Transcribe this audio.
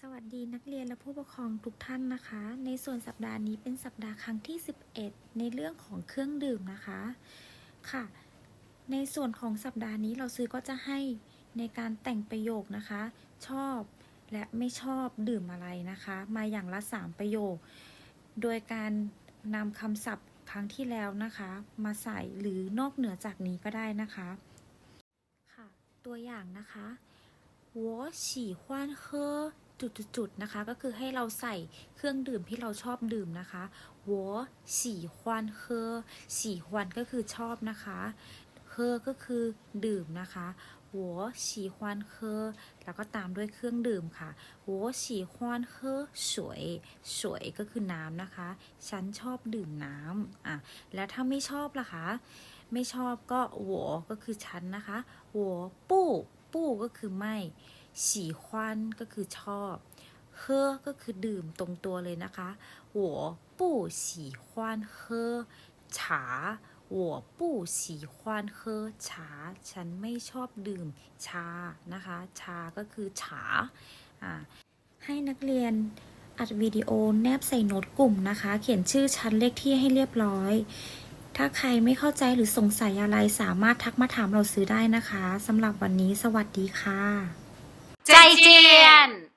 สวัสดีนักเรียนและผู้ปกครองทุกท่านนะคะ ในส่วนสัปดาห์นี้เป็นสัปดาห์ครั้งที่ 11 ในเรื่องของเครื่องดื่มนะคะ ค่ะ ในส่วนของสัปดาห์นี้เราซื้อก็จะให้ในการแต่งประโยคนะคะ ชอบและไม่ชอบดื่มอะไรนะคะ มาอย่างละ 3 ประโยค โดยการนำคำศัพท์ครั้งที่แล้วนะคะ มาใส่หรือนอกเหนือจากนี้ก็ได้นะคะ ค่ะ ตัวอย่างนะคะ 我喜欢喝 จุดๆนะคะ ก็คือให้เราใส่เครื่องดื่มที่เราชอบดื่มนะคะหัวสี่ควันเคอสี่ควันก็คือชอบนะคะเคอก็คือดื่มนะคะหัวสี่ควันเคอแล้วก็ตามด้วยเครื่องดื่มค่ะหัวสี่ควันเคอสวยสวยก็คือน้ำนะคะ ฉันชอบดื่มน้ำอะแล้วถ้าไม่ชอบล่ะคะ ไม่ชอบก็หัวก็คือฉันนะคะหัวปู้ปู้ก็คือไม่ 喜欢ก็คือชอบ喝ก็คือดื่มตรงตัวเลยนะคะ我不喜欢喝茶我不喜欢喝茶ฉันไม่ชอบดื่มชานะคะ ชาก็คือฉาอ่าให้นักเรียนอัดวิดีโอแนบใส่โน้ตกลุ่มนะคะ เขียนชื่อชั้นเลขที่ให้เรียบร้อย ถ้าใครไม่เข้าใจหรือสงสัยอะไรสามารถทักมาถามเราซื้อได้นะคะสำหรับวันนี้สวัสดีค่ะ 再见。